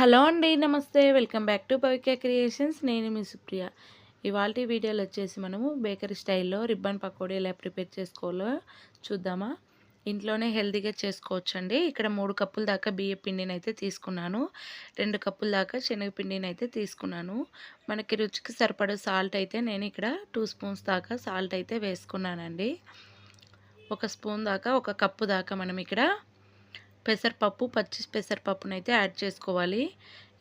Hello అండి నమస్తే. Welcome back to Pavika creations. నేను మీ సుప్రియ. ఇవాళ వీడియోలో వచ్చేసి మనము బేకరీ స్టైల్లో రిబ్బన్ పకోడీ ఎలా ప్రిపేర్ చేసుకోవాలో చూద్దామా? ఇంట్లోనే హెల్తీగా చేసుకోవచ్చండి. ఇక్కడ మూడు కప్పుల దాకా బియ్య పిండిని అయితే తీసుకున్నాను. రెండు కప్పుల దాకా శనగపిండిని అయితే తీసుకున్నాను. మనకి రుచికి సరిపడే సాల్ట్ అయితే నేను ఇక్కడ టూ స్పూన్స్ దాకా సాల్ట్ అయితే వేసుకున్నానండి. ఒక స్పూన్ దాకా ఒక కప్పు దాకా మనం ఇక్కడ పెసరపప్పు పచ్చి పెసరపప్పును అయితే యాడ్ చేసుకోవాలి.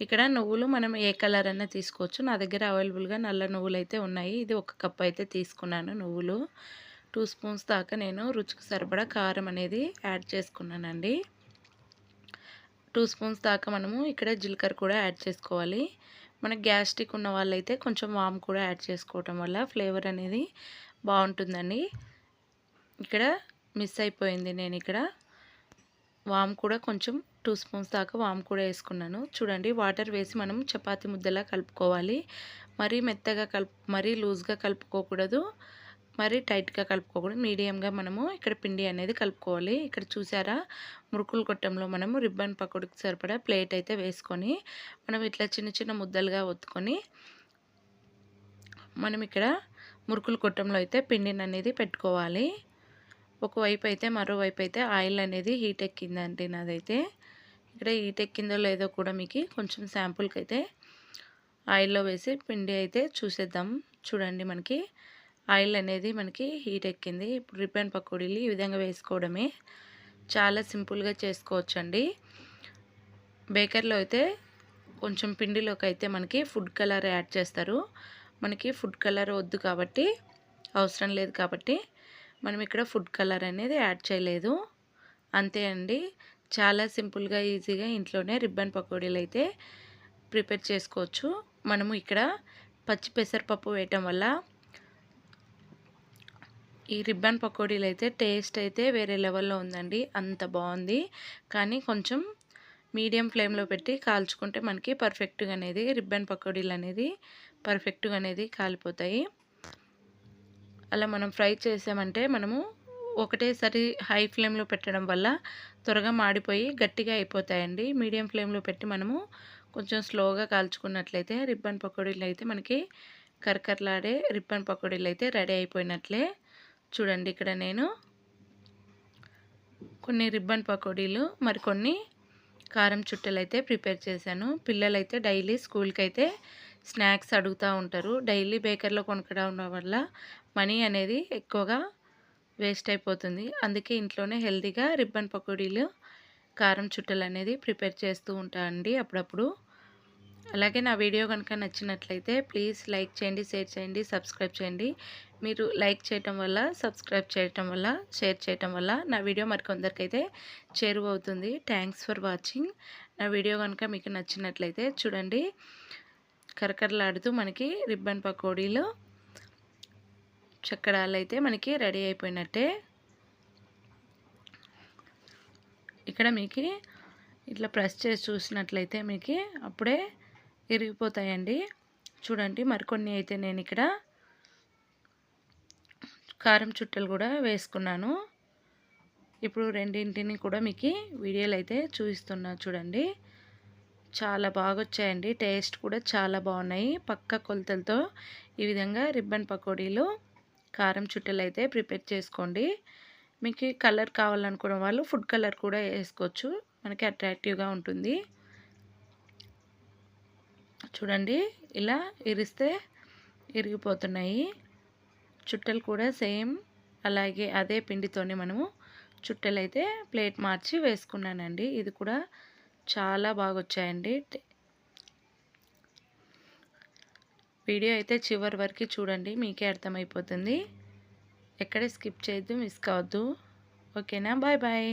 ఇక్కడ నువ్వులు మనం ఏ కలర్ అయినా తీసుకోవచ్చు. నా దగ్గర అవైలబుల్గా నల్ల నువ్వులు అయితే ఉన్నాయి. ఇది ఒక కప్ అయితే తీసుకున్నాను నువ్వులు. టూ స్పూన్స్ దాకా నేను రుచికి సరిపడా కారం అనేది యాడ్ చేసుకున్నానండి. టూ స్పూన్స్ దాకా మనము ఇక్కడ జీలకర్ర కూడా యాడ్ చేసుకోవాలి. మన గ్యాస్ట్రిక్ ఉన్న వాళ్ళైతే కొంచెం వామ్ కూడా యాడ్ చేసుకోవటం వల్ల ఫ్లేవర్ అనేది బాగుంటుందండి. ఇక్కడ మిస్ అయిపోయింది నేను ఇక్కడ. వామ్ కూడా కొంచెం టూ స్పూన్స్ దాకా వామ్ కూడా వేసుకున్నాను. చూడండి వాటర్ వేసి మనం చపాతి ముద్దలా కలుపుకోవాలి. మరీ మెత్తగా కలుపు మరీ లూజ్గా కలుపుకోకూడదు. మరీ టైట్గా కలుపుకోకూడదు. మీడియంగా మనము ఇక్కడ పిండి అనేది కలుపుకోవాలి. ఇక్కడ చూసారా మురుకులు కొట్టంలో మనము రిబ్బన్ పకోడికి సరిపడా ప్లేట్ అయితే వేసుకొని మనం ఇట్లా చిన్న చిన్న ముద్దలుగా ఒత్తుకొని మనం ఇక్కడ మురుకులు కొట్టంలో అయితే పిండిని అనేది పెట్టుకోవాలి. ఒకవైపు అయితే మరోవైపు అయితే ఆయిల్ అనేది హీట్ ఎక్కిందండి నాదైతే. ఇక్కడ హీట్ ఎక్కిందో లేదో కూడా మీకు కొంచెం శాంపుల్కి అయితే ఆయిల్లో వేసి పిండి అయితే చూసేద్దాం. చూడండి మనకి ఆయిల్ అనేది మనకి హీట్ ఎక్కింది. ఇప్పుడు రిబ్బన్ పకోడీలు ఈ విధంగా వేసుకోవడమే. చాలా సింపుల్గా చేసుకోవచ్చండి. బేకర్లో అయితే కొంచెం పిండిలోకి అయితే మనకి ఫుడ్ కలర్ యాడ్ చేస్తారు. మనకి ఫుడ్ కలర్ వద్దు కాబట్టి అవసరం లేదు కాబట్టి మనం ఇక్కడ ఫుడ్ కలర్ అనేది యాడ్ చేయలేదు. అంతే అండి. చాలా సింపుల్గా ఈజీగా ఇంట్లోనే రిబ్బన్ పకోడీలు అయితే ప్రిపేర్ చేసుకోవచ్చు. మనము ఇక్కడ పచ్చి పెసరపప్పు వేయటం వల్ల ఈ రిబ్బన్ పకోడీలు అయితే టేస్ట్ అయితే వేరే లెవెల్లో ఉందండి. అంత బాగుంది. కానీ కొంచెం మీడియం ఫ్లేమ్లో పెట్టి కాల్చుకుంటే మనకి పర్ఫెక్ట్గా అనేది రిబ్బన్ పకోడీలు అనేది పర్ఫెక్ట్గా అనేది కాలిపోతాయి. అలా మనం ఫ్రై చేసామంటే మనము ఒకటేసారి హై ఫ్లేమ్లో పెట్టడం వల్ల త్వరగా మాడిపోయి గట్టిగా అయిపోతాయండి. మీడియం ఫ్లేమ్లో పెట్టి మనము కొంచెం స్లోగా కాల్చుకున్నట్లయితే రిబ్బన్ పకోడీలు అయితే మనకి కరకరలాడే రిబ్బన్ పకోడీలు అయితే రెడీ అయిపోయినట్లే. చూడండి ఇక్కడ నేను కొన్ని రిబ్బన్ పకోడీలు మరికొన్ని కారం చుట్టలు అయితే ప్రిపేర్ చేశాను. పిల్లలైతే డైలీ స్కూల్కి అయితే స్నాక్స్ అడుగుతూ ఉంటారు. డైలీ బేకర్లో కొనుక్కడం వల్ల మనీ అనేది ఎక్కువగా వేస్ట్ అయిపోతుంది. అందుకే ఇంట్లోనే హెల్తీగా రిబ్బన్ పకోడీలు కారం చుట్టలు అనేది ప్రిపేర్ చేస్తూ ఉంటా అండి అప్పుడప్పుడు. అలాగే నా వీడియో కనుక నచ్చినట్లయితే ప్లీజ్ లైక్ చేయండి షేర్ చేయండి సబ్స్క్రైబ్ చేయండి. మీరు లైక్ చేయటం వల్ల సబ్స్క్రైబ్ చేయటం వల్ల షేర్ చేయటం వల్ల నా వీడియో మరికొందరికైతే చేరువవుతుంది. Thanks for watching. నా వీడియో కనుక మీకు నచ్చినట్లయితే చూడండి. కరకరలాడుతూ మనకి రిబ్బన్ పకోడీలు చక్కడాలు అయితే మనకి రెడీ అయిపోయినట్టే. ఇక్కడ మీకు ఇట్లా ప్రెస్ చేసి చూసినట్లయితే మీకు అప్పుడే ఇరిగిపోతాయండి. చూడండి మరికొన్ని అయితే నేను ఇక్కడ కారం చుట్టలు కూడా వేసుకున్నాను. ఇప్పుడు రెండింటిని కూడా మీకు వీడియోలు అయితే చూపిస్తున్నా చూడండి. చాలా బాగా వచ్చాయండి టేస్ట్ కూడా చాలా బాగున్నాయి. పక్క కొలతలతో ఈ విధంగా రిబ్బన్ పకోడీలు కారం చుట్టలు అయితే ప్రిపేర్ చేసుకోండి. మీకు కలర్ కావాలనుకున్న వాళ్ళు ఫుడ్ కలర్ కూడా వేసుకోవచ్చు. మనకి అట్రాక్టివ్గా ఉంటుంది. చూడండి ఇలా ఇరిస్తే ఇరిగిపోతున్నాయి. చుట్టలు కూడా సేమ్ అలాగే అదే పిండితోనే మనము చుట్టలు అయితే ప్లేట్ మార్చి వేసుకున్నానండి. ఇది కూడా చాలా బాగా వచ్చాయండి వీడియో అయితే చివరి వరకు చూడండి మీకే అర్థమైపోతుంది. ఎక్కడ స్కిప్ చేయొద్దు మిస్ కావద్దు. ఓకేనా? Bye bye.